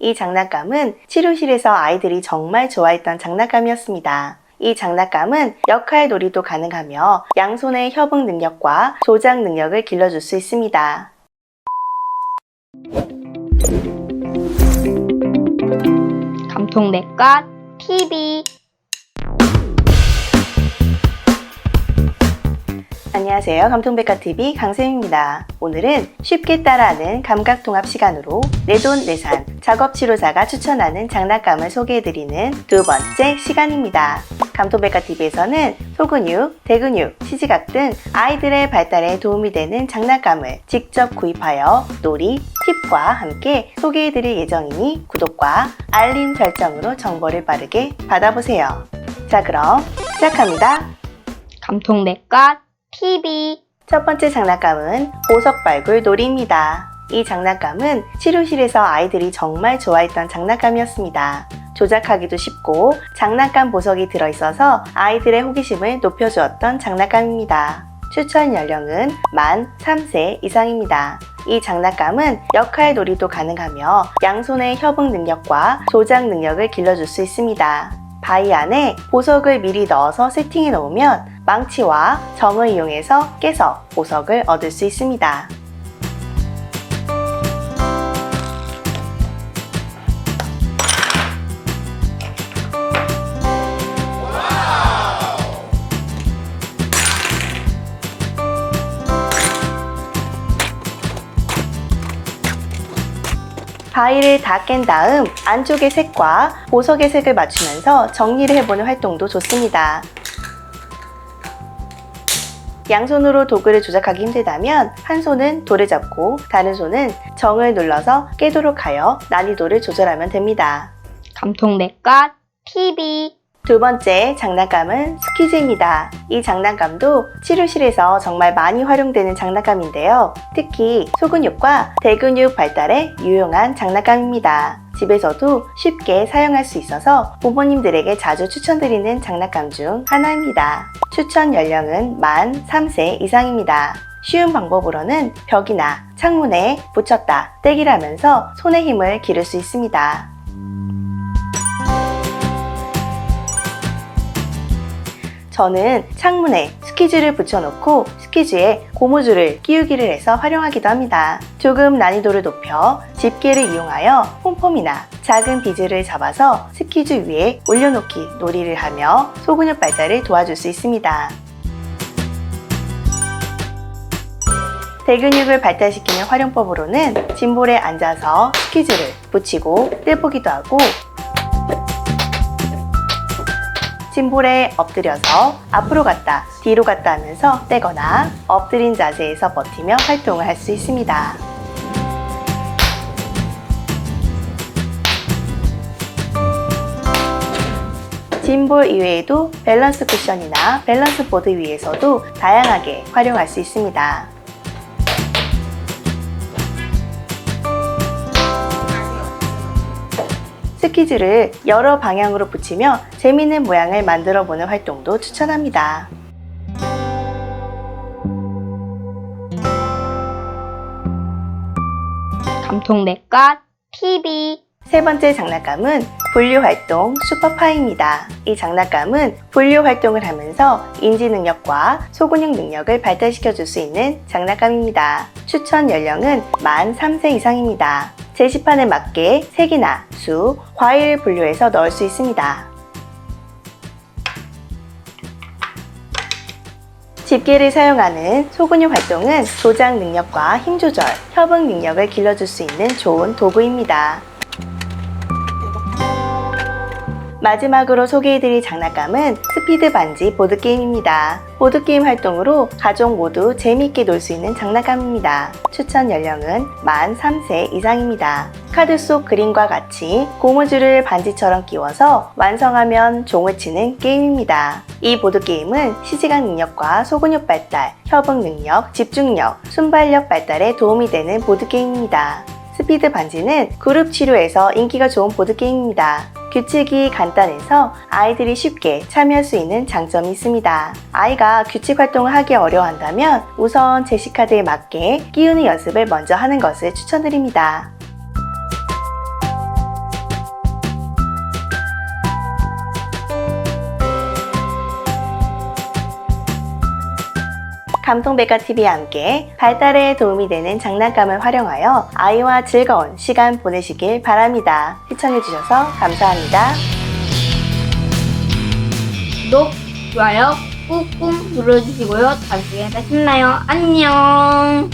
이 장난감은 치료실에서 아이들이 정말 좋아했던 장난감이었습니다. 이 장난감은 역할 놀이도 가능하며 양손의 협응 능력과 조작 능력을 길러줄 수 있습니다. 감통백과 TV 안녕하세요. 감통백과TV 강쌤입니다. 오늘은 쉽게 따라하는 감각통합 시간으로 내돈내산 작업치료사가 추천하는 장난감을 소개해드리는 두 번째 시간입니다. 감통백과TV에서는 소근육, 대근육, 시지각 등 아이들의 발달에 도움이 되는 장난감을 직접 구입하여 놀이, 팁과 함께 소개해드릴 예정이니 구독과 알림 설정으로 정보를 빠르게 받아보세요. 자, 그럼 시작합니다. 감통백과 TV 첫 번째 장난감은 보석 발굴 놀이입니다. 이 장난감은 치료실에서 아이들이 정말 좋아했던 장난감이었습니다. 조작하기도 쉽고 장난감 보석이 들어있어서 아이들의 호기심을 높여주었던 장난감입니다. 추천 연령은 만 3세 이상입니다. 이 장난감은 역할 놀이도 가능하며 양손의 협응 능력과 조작 능력을 길러줄 수 있습니다. 바위 안에 보석을 미리 넣어서 세팅해 놓으면 망치와 정을 이용해서 깨서 보석을 얻을 수 있습니다. 바위를 다깬 다음 안쪽의 색과 보석의 색을 맞추면서 정리를 해보는 활동도 좋습니다. 양손으로 도구를 조작하기 힘들다면 한 손은 돌을 잡고 다른 손은 정을 눌러서 깨도록 하여 난이도를 조절하면 됩니다. 감통백과 TV 두 번째 장난감은 스키즈입니다. 이 장난감도 치료실에서 정말 많이 활용되는 장난감인데요. 특히 소근육과 대근육 발달에 유용한 장난감입니다. 집에서도 쉽게 사용할 수 있어서 부모님들에게 자주 추천드리는 장난감 중 하나입니다. 추천 연령은 만 3세 이상입니다. 쉬운 방법으로는 벽이나 창문에 붙였다 떼기를 하면서 손의 힘을 기를 수 있습니다. 저는 창문에 스키즈를 붙여놓고 스키즈에 고무줄을 끼우기를 해서 활용하기도 합니다. 조금 난이도를 높여 집게를 이용하여 폼폼이나 작은 비즈를 잡아서 스키즈 위에 올려놓기 놀이를 하며 소근육 발달을 도와줄 수 있습니다. 대근육을 발달시키는 활용법으로는 짐볼에 앉아서 스키즈를 붙이고 떼보기도 하고 짐볼에 엎드려서 앞으로 갔다 뒤로 갔다 하면서 떼거나 엎드린 자세에서 버티며 활동을 할 수 있습니다. 짐볼 이외에도 밸런스 쿠션이나 밸런스 보드 위에서도 다양하게 활용할 수 있습니다. 스키즈를 여러 방향으로 붙이며 재미있는 모양을 만들어 보는 활동도 추천합니다. 감통백과 TV 세 번째 장난감은 분류 활동 슈퍼파이입니다. 이 장난감은 분류 활동을 하면서 인지 능력과 소근육 능력을 발달시켜 줄 수 있는 장난감입니다. 추천 연령은 만 3세 이상입니다. 제시판에 맞게 색이나 수, 과일을 분류해서 넣을 수 있습니다. 집게를 사용하는 소근육 활동은 조작 능력과 힘 조절, 협응 능력을 길러줄 수 있는 좋은 도구입니다. 마지막으로 소개해드릴 장난감은 스피드 반지 보드게임입니다. 보드게임 활동으로 가족 모두 재미있게 놀 수 있는 장난감입니다. 추천 연령은 만 3세 이상입니다. 카드 속 그림과 같이 고무줄을 반지처럼 끼워서 완성하면 종을 치는 게임입니다. 이 보드게임은 시지각 능력과 소근육 발달, 협응 능력, 집중력, 순발력 발달에 도움이 되는 보드게임입니다. 스피드 반지는 그룹 치료에서 인기가 좋은 보드게임입니다. 규칙이 간단해서 아이들이 쉽게 참여할 수 있는 장점이 있습니다. 아이가 규칙 활동을 하기 어려워한다면 우선 제시카드에 맞게 끼우는 연습을 먼저 하는 것을 추천드립니다. 감통백과TV와 함께 발달에 도움이 되는 장난감을 활용하여 아이와 즐거운 시간 보내시길 바랍니다. 시청해주셔서 감사합니다. 구독, 좋아요 꾹꾹 눌러주시고요. 다음 시간에 뵙나요? 안녕.